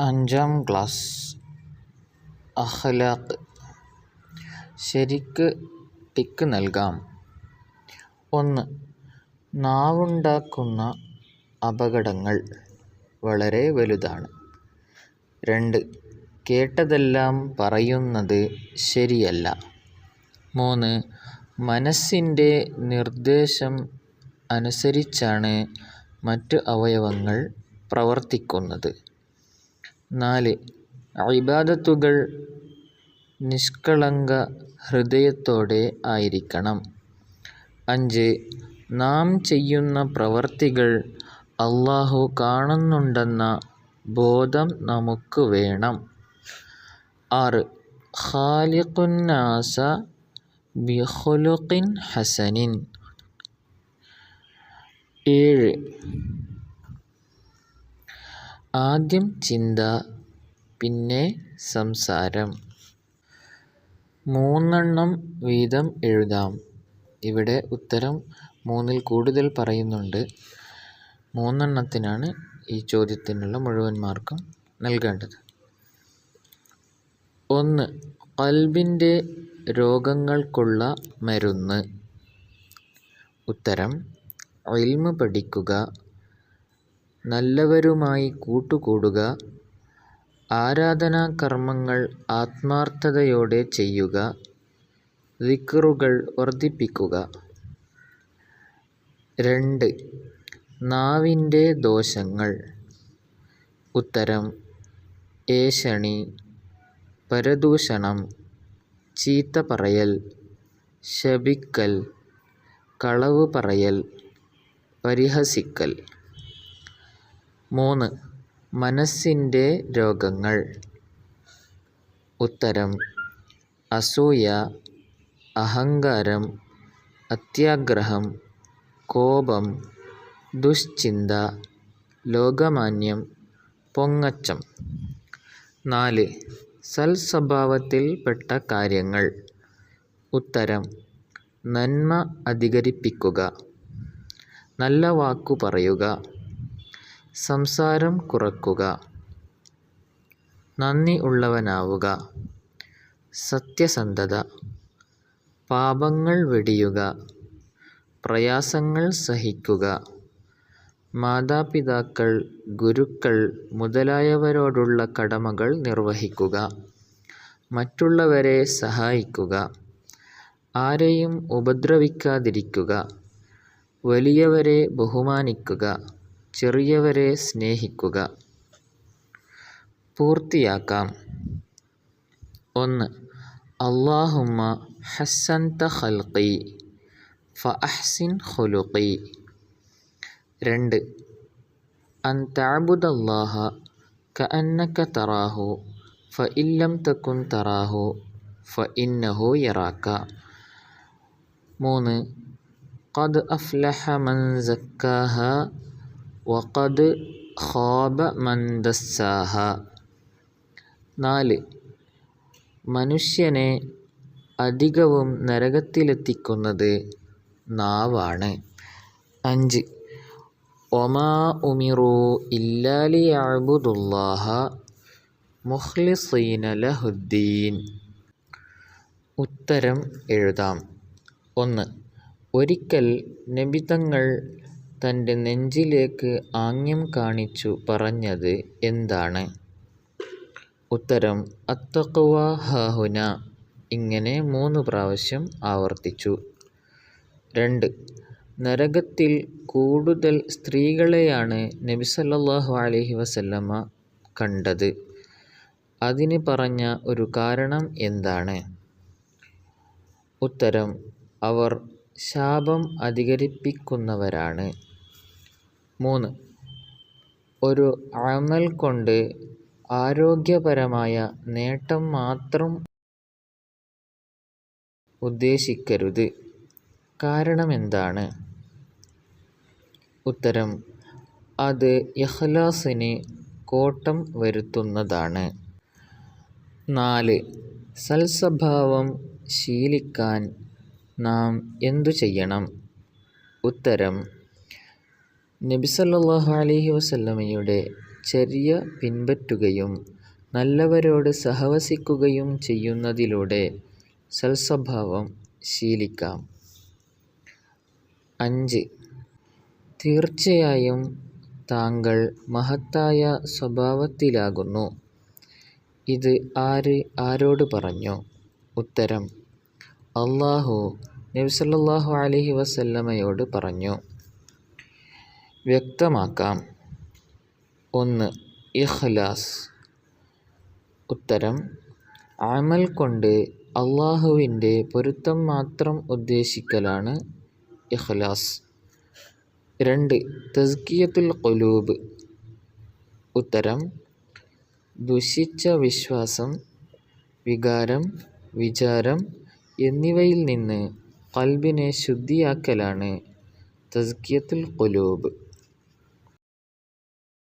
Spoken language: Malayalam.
അഞ്ചാം ക്ലാസ് അഹ്ലാഖ് ശരിക്ക് ടിക്ക് നൽകാം. ഒന്ന് നാവുണ്ടാക്കുന്ന അപകടങ്ങൾ വളരെ വലുതാണ്. രണ്ട് കേട്ടതെല്ലാം പറയുന്നത് ശരിയല്ല. മൂന്ന് മനസ്സിന്റെ നിർദ്ദേശം അനുസരിച്ചാണ് മറ്റ് അവയവങ്ങൾ പ്രവർത്തിക്കുന്നത്. നാല്. ഇബാദത്തുകൾ നിഷ്കളങ്ക ഹൃദയത്തോടെ ആയിരിക്കണം. അഞ്ച്. നാം ചെയ്യുന്ന പ്രവർത്തികൾ അള്ളാഹു കാണുന്നുണ്ടെന്ന ബോധം നമുക്ക് വേണം. ആറ്. ഖാലിഖുന്നാസ ബിഹുലുഖിൻ ഹസനിൻ. ഏഴ്. ആദ്യം ചിന്ത പിന്നെ സംസാരം. മൂന്നെണ്ണം വീതം എഴുതാം. ഇവിടെ ഉത്തരം മൂന്നിൽ കൂടുതൽ പറയുന്നുണ്ട്. മൂന്നെണ്ണത്തിനാണ് ഈ ചോദ്യത്തിനുള്ള മുഴുവൻ മാർക്കും നൽകേണ്ടത്. ഒന്ന് അൽബിന്റെ രോഗങ്ങൾക്കുള്ള മരുന്ന്. ഉത്തരം ഇൽമ് പഠിക്കുക. നല്ലവരുമായി കൂട്ടുകൂടുക ആരാധനാകർമ്മങ്ങൾ ആത്മാർത്ഥതയോടെ ചെയ്യുക ദിക്റുകൾ വർദ്ധിപ്പിക്കുക. രണ്ട് നാവിന്റെ ദോഷങ്ങൾ. ഉത്തരം ഏഷണി പരദൂഷണം ചീത്ത പറയൽ ശപിക്കൽ കളവ് പറയൽ പരിഹസിക്കൽ. മൂന്ന്. മനസ്സിന്റെ രോഗങ്ങൾ. ഉത്തരം. അസൂയ അഹങ്കാരം അത്യാഗ്രഹം കോപം ദുശ്ചിന്ത ലോകമാന്യം പൊങ്ങച്ചം. നാല്. സൽസ്വഭാവത്തിൽപ്പെട്ട കാര്യങ്ങൾ. ഉത്തരം. നന്മ അധികരിപ്പിക്കുക. നല്ല വാക്കു പറയുക. സംസാരം കുറക്കുക. നന്ദി ഉള്ളവനാവുക. സത്യസന്ധത. പാപങ്ങൾ വെടിയുക. പ്രയാസങ്ങൾ സഹിക്കുക. മാതാപിതാക്കൾ ഗുരുക്കൾ മുതലായവരോടുള്ള കടമകൾ നിർവഹിക്കുക. മറ്റുള്ളവരെ സഹായിക്കുക. ആരെയും ഉപദ്രവിക്കാതിരിക്കുക. വലിയവരെ ബഹുമാനിക്കുക. ചെറിയവരെ സ്നേഹിക്കുക. പൂർത്തിയാക്കാം. ഒന്ന് അള്ളാഹുമ്മ ഹസ്സൻത ഖൽഖി ഫ അഹ്സിൻ ഖുലുഖി. രണ്ട് അൻ തഅബുദല്ലാഹ കഅന്നക തറാഹു ഫ ഇല്ലം തക്കുൻ തറാഹു ഫ ഇന്നഹു യറാക്ക. മൂന്ന് ഖദ് അഫ്ലഹ മൻ സക്കാഹ വഖദ് ഖാബ മന്ദസ്സാഹ ദസ്സാഹ നാല്. മനുഷ്യനെ അധികവും നരകത്തിലെത്തിക്കുന്നത് നാവാണ്. അഞ്ച്. ഒമാ ഉമിറു ഇല്ലാലിയാബുദുല്ലാഹ മുഖ്ലിസീന ലഹുദ്ദീൻ. ഉത്തരം എഴുതാം. ഒന്ന്. ഒരിക്കൽ നബിതങ്ങൾ തന്റെ നെഞ്ചിലേക്ക് ആംഗ്യം കാണിച്ചു പറഞ്ഞത് എന്താണ്? ഉത്തരം അത്തഖ്വ ഹാഹുന. ഇങ്ങനെ മൂന്ന് പ്രാവശ്യം ആവർത്തിച്ചു. രണ്ട് നരകത്തിൽ കൂടുതൽ സ്ത്രീകളെയാണ് നബി സല്ലല്ലാഹു അലൈഹി വസല്ലമ കണ്ടത്. അതിന് പറഞ്ഞ ഒരു കാരണം എന്താണ്? ഉത്തരം അവർ ശാപം അധികരിപ്പിക്കുന്നവരാണ്. മൂന്ന്. ഒരു അമൽ കൊണ്ട് ആരോഗ്യപരമായ നേട്ടം മാത്രം ഉദ്ദേശിക്കരുത്. കാരണമെന്താണ് ഉത്തരം. അത് ഇഖ്ലാസിന് കോട്ടം വരുത്തുന്നതാണ്. നാല്. സൽസ്വഭാവം ശീലിക്കാൻ നാം എന്തു ചെയ്യണം ഉത്തരം നബി സല്ലല്ലാഹു അലൈഹി വസല്ലമയുടെ ചെറിയ പിൻപറ്റുകയും നല്ലവരോട് സഹവസിക്കുകയും ചെയ്യുന്നതിലൂടെ സൽസ്വഭാവം ശീലിക്കാം. അഞ്ച്. തീർച്ചയായും താങ്കൾ മഹത്തായ സ്വഭാവത്തിലാകുന്നു. ഇത് ആര് ആരോട് പറഞ്ഞു? ഉത്തരം: അല്ലാഹു നബി അലഹി വസല്ലമയോട് പറഞ്ഞു. വ്യക്തമാക്കാം. ഒന്ന്. ഇഖ്ലാസ്. ഉത്തരം: അമൽ കൊണ്ട് അള്ളാഹുവിന്റെ പൊരുത്തം മാത്രം ഉദ്ദേശിക്കലാണ് ഇഖ്ലാസ്. രണ്ട്. തസ്കിയത്തുൽ ഖുലൂബ്. ഉത്തരം: ദുഷിച്ച വിശ്വാസം, വികാരം, വിചാരം എന്നിവയിൽ നിന്ന് ഖൽബിനെ ശുദ്ധിയാക്കലാണ് തസ്കിയത്തുൽ ഖുലൂബ്.